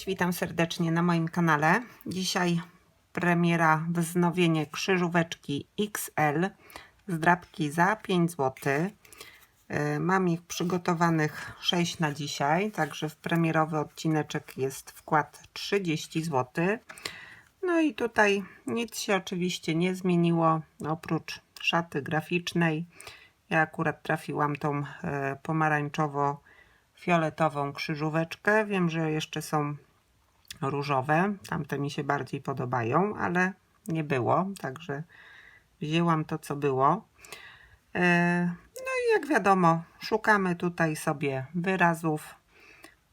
Cześć, witam serdecznie na moim kanale. Dzisiaj premiera wznowienie krzyżóweczki XL z drapki za 5 zł. E, Mam ich przygotowanych 6 na dzisiaj, także w premierowy odcineczek jest wkład 30 zł. No i tutaj nic się oczywiście nie zmieniło oprócz szaty graficznej. Ja akurat trafiłam tą e, pomarańczowo-fioletową krzyżóweczkę. Wiem, że jeszcze są różowe. Tamte mi się bardziej podobają, ale nie było, także wzięłam to, co było. E, No i jak wiadomo, szukamy tutaj sobie wyrazów,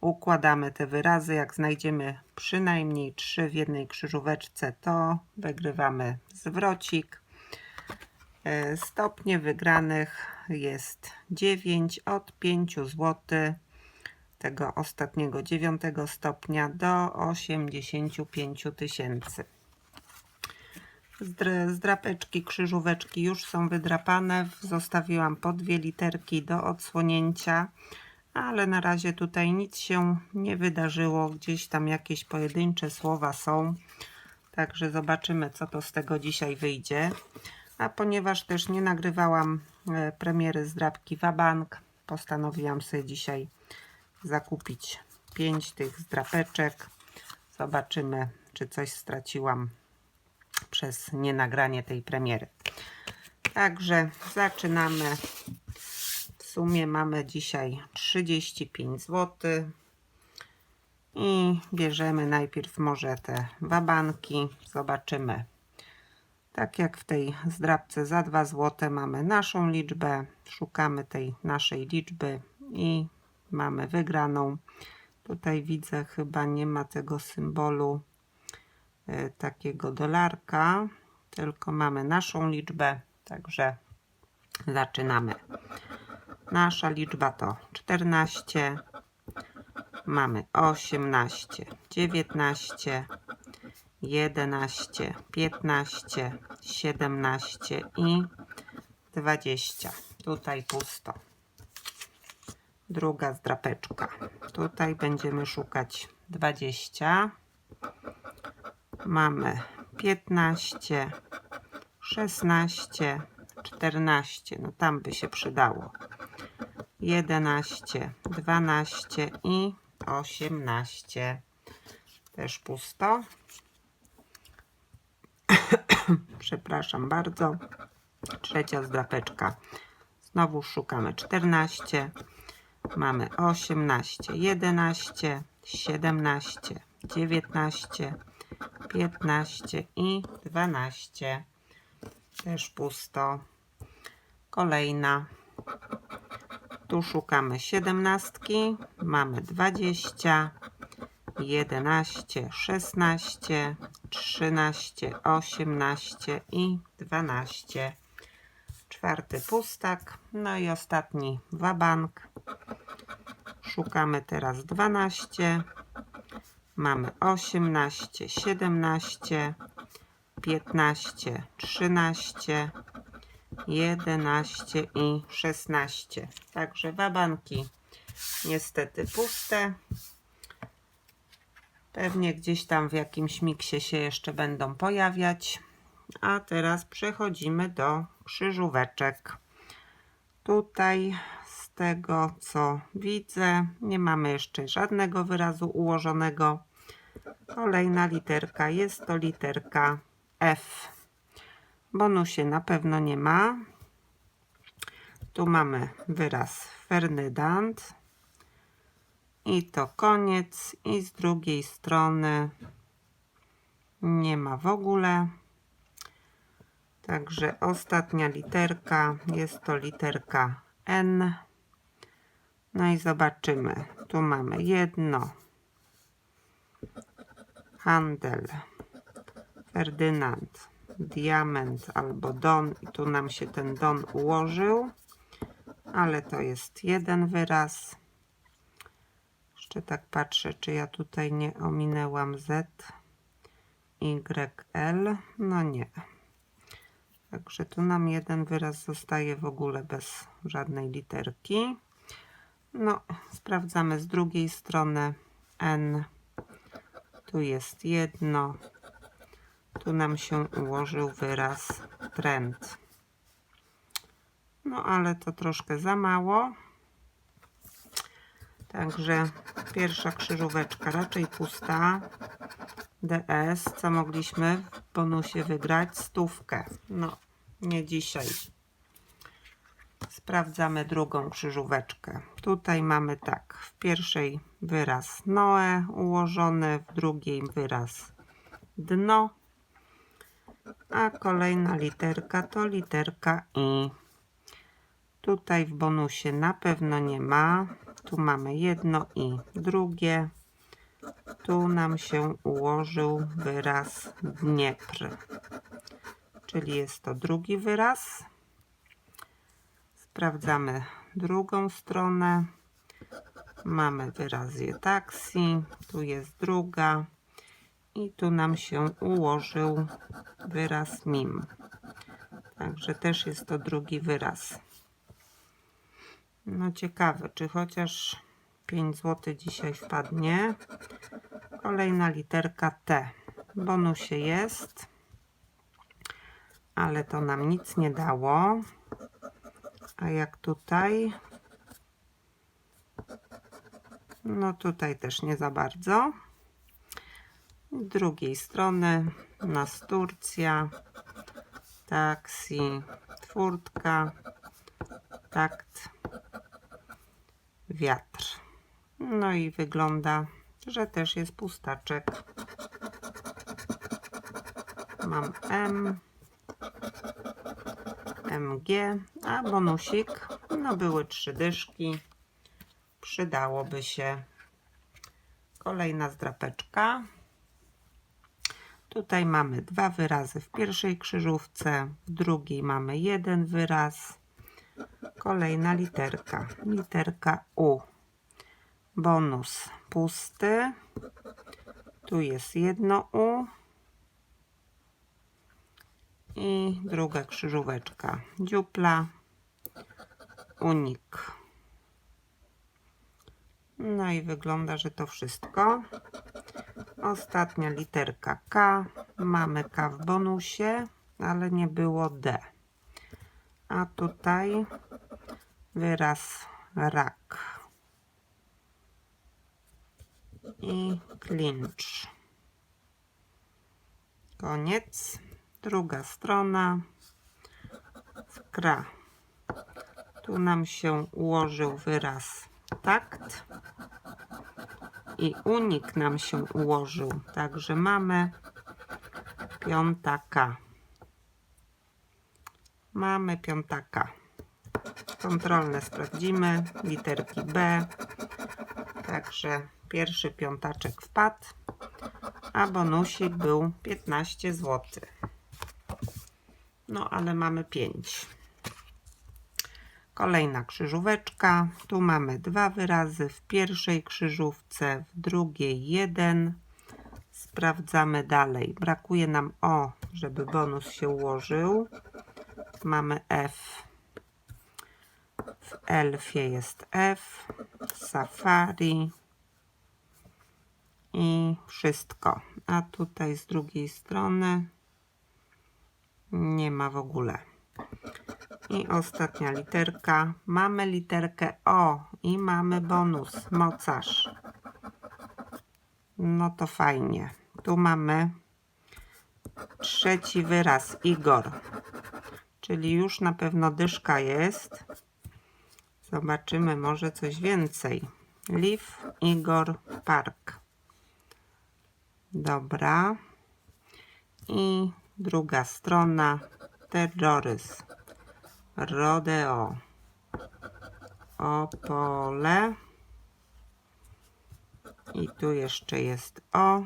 układamy te wyrazy. Jak znajdziemy przynajmniej trzy w jednej krzyżóweczce, to wygrywamy zwrocik. E, Stopnie wygranych jest 9 od 5 zł tego ostatniego 9 stopnia do 85 tysięcy. Zdr- Zdrapeczki, krzyżóweczki już są wydrapane. Zostawiłam po dwie literki do odsłonięcia, ale na razie tutaj nic się nie wydarzyło. Gdzieś tam jakieś pojedyncze słowa są. Także zobaczymy, co to z tego dzisiaj wyjdzie. A ponieważ też nie nagrywałam e, premiery zdrapki Wabank, postanowiłam sobie dzisiaj zakupić 5 tych zdrapeczek. Zobaczymy, czy coś straciłam przez nienagranie tej premiery. Także zaczynamy. W sumie mamy dzisiaj 35 zł. I bierzemy najpierw może te wabanki. Zobaczymy. Tak jak w tej zdrabce za 2 zł mamy naszą liczbę. Szukamy tej naszej liczby i mamy wygraną. Tutaj widzę, chyba nie ma tego symbolu e, takiego dolarka, tylko mamy naszą liczbę, także zaczynamy. Nasza liczba to 14, mamy 18, 19, 11, 15, 17 i 20. Tutaj pusto druga zdrapeczka. Tutaj będziemy szukać 20. Mamy 15, 16, 14. No tam by się przydało. 11, 12 i 18. Też pusto. Przepraszam bardzo. Trzecia zdrapeczka. Znowu szukamy 14, mamy 18, 11, 17, 19, 15 i 12. Też pusto. Kolejna. Tu szukamy 17, mamy 20, 11, 16, 13, 18 i 12. Czwarty pustak. No i ostatni wabank. Szukamy teraz 12. Mamy 18, 17, 15, 13, 11 i 16. Także wabanki niestety puste. Pewnie gdzieś tam w jakimś miksie się jeszcze będą pojawiać. A teraz przechodzimy do krzyżóweczek. Tutaj tego co widzę, nie mamy jeszcze żadnego wyrazu ułożonego. Kolejna literka jest to literka F. Bonusie na pewno nie ma. Tu mamy wyraz Ferdynand. I to koniec. I z drugiej strony nie ma w ogóle. Także ostatnia literka jest to literka N. No i zobaczymy. Tu mamy jedno. Handel. Ferdynand. Diament albo Don. I tu nam się ten Don ułożył. Ale to jest jeden wyraz. Jeszcze tak patrzę, czy ja tutaj nie ominęłam Z. Y, L. No nie. Także tu nam jeden wyraz zostaje w ogóle bez żadnej literki. No, sprawdzamy z drugiej strony N. Tu jest jedno. Tu nam się ułożył wyraz trend. No ale to troszkę za mało. Także pierwsza krzyżóweczka raczej pusta. DS, co mogliśmy w bonusie wygrać? Stówkę. No, nie dzisiaj. Sprawdzamy drugą krzyżóweczkę. Tutaj mamy tak, w pierwszej wyraz Noe ułożony, w drugiej wyraz dno, a kolejna literka to literka I. Tutaj w bonusie na pewno nie ma. Tu mamy jedno i drugie. Tu nam się ułożył wyraz Dniepr, czyli jest to drugi wyraz. Sprawdzamy drugą stronę. Mamy wyrazy taksi, tu jest druga i tu nam się ułożył wyraz mim. Także też jest to drugi wyraz. No ciekawe, czy chociaż 5 zł dzisiaj wpadnie. Kolejna literka T. Bonusie jest, ale to nam nic nie dało. A jak tutaj? No tutaj też nie za bardzo. Z drugiej strony nas Turcja, taksi, furtka, takt, wiatr. No i wygląda, że też jest pustaczek. Mam M, MG, a bonusik, no były trzy dyszki. Przydałoby się kolejna zdrapeczka. Tutaj mamy dwa wyrazy w pierwszej krzyżówce, w drugiej mamy jeden wyraz. Kolejna literka, literka U. Bonus pusty. Tu jest jedno U. I druga krzyżóweczka, dziupla, unik. No i wygląda, że to wszystko. Ostatnia literka K. Mamy K w bonusie, ale nie było D. A tutaj wyraz rak. I klincz. Koniec. Druga strona. Skra. Tu nam się ułożył wyraz takt i unik nam się ułożył. Także mamy piątaka. Mamy piątaka. Kontrolne sprawdzimy. Literki B. Także pierwszy piątaczek wpadł, a bonusik był 15 zł. No ale mamy 5. Kolejna krzyżóweczka. Tu mamy dwa wyrazy w pierwszej krzyżówce, w drugiej jeden. Sprawdzamy dalej. Brakuje nam O, żeby bonus się ułożył. Mamy F. W elfie jest F. Safari. I wszystko. A tutaj z drugiej strony nie ma w ogóle. I ostatnia literka. Mamy literkę O i mamy bonus, mocarz. No to fajnie. Tu mamy trzeci wyraz, Igor. Czyli już na pewno dyszka jest. Zobaczymy może coś więcej. Liv, Igor, Park. Dobra. I druga strona, terroryzm. Rodeo. Opole. I tu jeszcze jest O.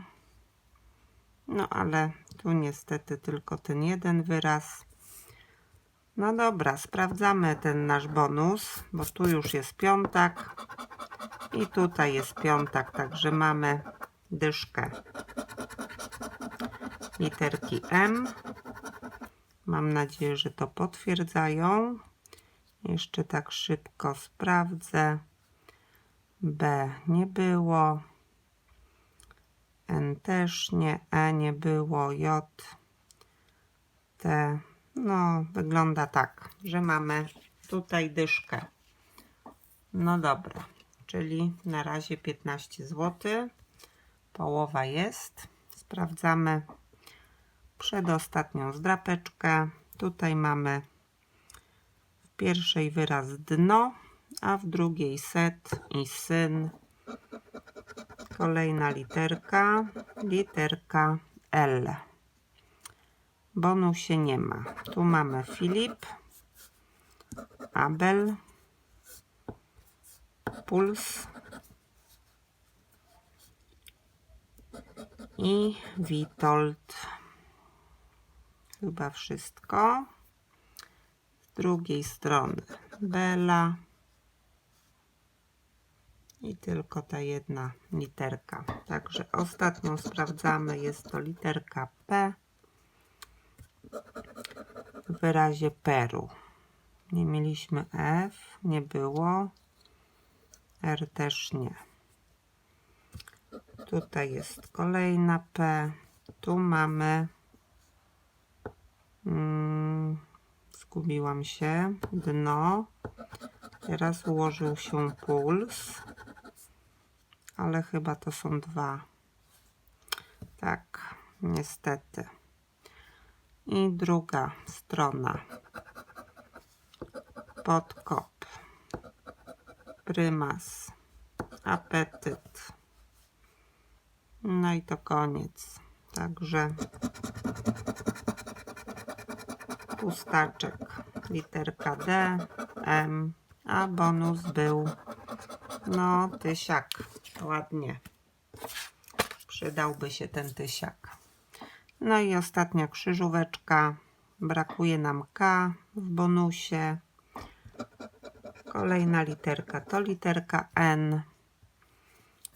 No ale tu niestety tylko ten jeden wyraz. No dobra, sprawdzamy ten nasz bonus, bo tu już jest piątak i tutaj jest piątak, także mamy dyszkę. Literki M. Mam nadzieję, że to potwierdzają. Jeszcze tak szybko sprawdzę. B nie było. N też nie, E nie było, J, T. No, wygląda tak, że mamy tutaj dyszkę. No dobra, czyli na razie 15 zł. Połowa jest. Sprawdzamy przedostatnią zdrapeczkę. Tutaj mamy w pierwszej wyraz dno, a w drugiej set i syn. Kolejna literka, literka L. Bonusie nie ma. Tu mamy Filip, Abel, Puls i Witold. Chyba wszystko. Z drugiej strony Bela. I tylko ta jedna literka. Także ostatnią sprawdzamy. Jest to literka P w wyrazie Peru. Nie mieliśmy F, nie było. R też nie. Tutaj jest kolejna P. Tu mamy. Mm, zgubiłam się. Dno. Teraz ułożył się puls. Ale chyba to są dwa. Tak, niestety. I druga strona. Podkop. Prymas. Apetyt. No i to koniec. Także pustaczek. Literka D, M, a bonus był no tysiak. Ładnie. Przydałby się ten tysiak. No i ostatnia krzyżóweczka. Brakuje nam K w bonusie. Kolejna literka to literka N.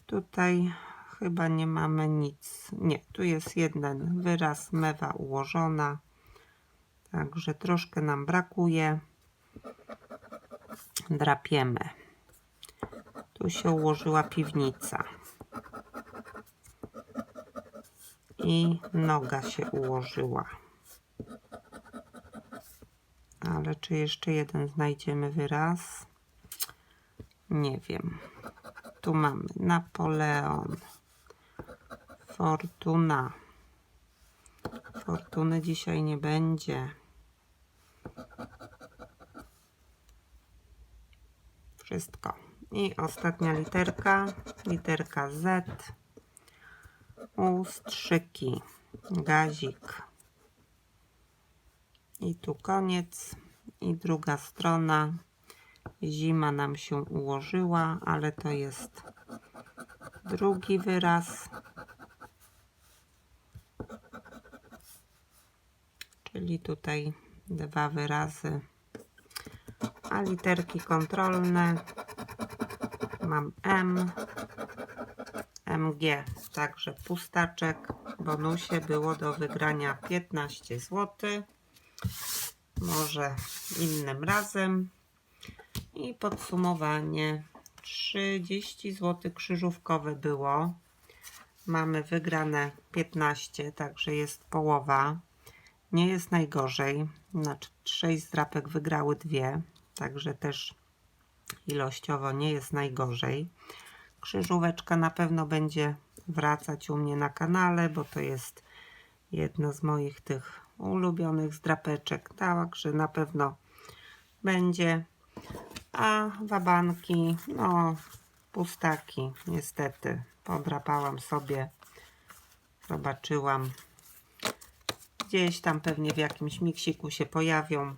Tutaj chyba nie mamy nic. Nie, tu jest jeden wyraz, mewa ułożona. Także troszkę nam brakuje. Drapiemy. Tu się ułożyła piwnica. I noga się ułożyła. Ale czy jeszcze jeden znajdziemy wyraz? Nie wiem. Tu mamy Napoleon. Fortuna. Fortuny dzisiaj nie będzie. Wszystko. I ostatnia literka, literka Z. Ustrzyki, gazik. I tu koniec. I druga strona. Zima nam się ułożyła, ale to jest drugi wyraz. Czyli tutaj dwa wyrazy. A literki kontrolne mam M, MG, także pustaczek. W bonusie było do wygrania 15 zł. Może innym razem. I podsumowanie 30 zł krzyżówkowe było. Mamy wygrane 15, także jest połowa. Nie jest najgorzej. Znaczy 6 zdrapek wygrały dwie, także też ilościowo nie jest najgorzej. Krzyżóweczka na pewno będzie wracać u mnie na kanale, bo to jest jedna z moich tych ulubionych zdrapeczek. Także na pewno będzie. A wabanki, no pustaki, niestety. Podrapałam sobie, zobaczyłam. Gdzieś tam pewnie w jakimś miksiku się pojawią.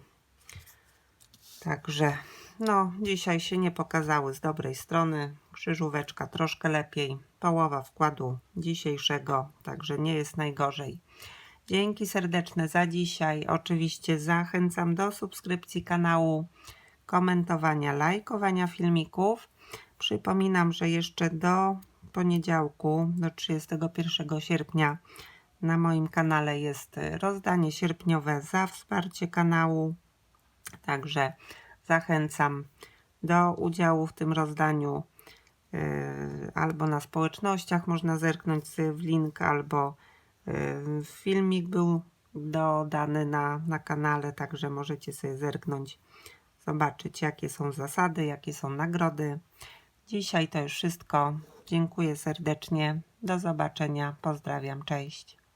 Także no, dzisiaj się nie pokazały z dobrej strony. Krzyżóweczka troszkę lepiej. Połowa wkładu dzisiejszego, także nie jest najgorzej. Dzięki serdeczne za dzisiaj. Oczywiście zachęcam do subskrypcji kanału, komentowania, lajkowania filmików. Przypominam, że jeszcze do poniedziałku, do 31 sierpnia na moim kanale jest rozdanie sierpniowe za wsparcie kanału. Także zachęcam do udziału w tym rozdaniu. Yy, albo na społecznościach można zerknąć w link, albo yy, filmik był dodany na, na kanale, także możecie sobie zerknąć, zobaczyć jakie są zasady, jakie są nagrody. Dzisiaj to już wszystko. Dziękuję serdecznie. Do zobaczenia. Pozdrawiam. Cześć.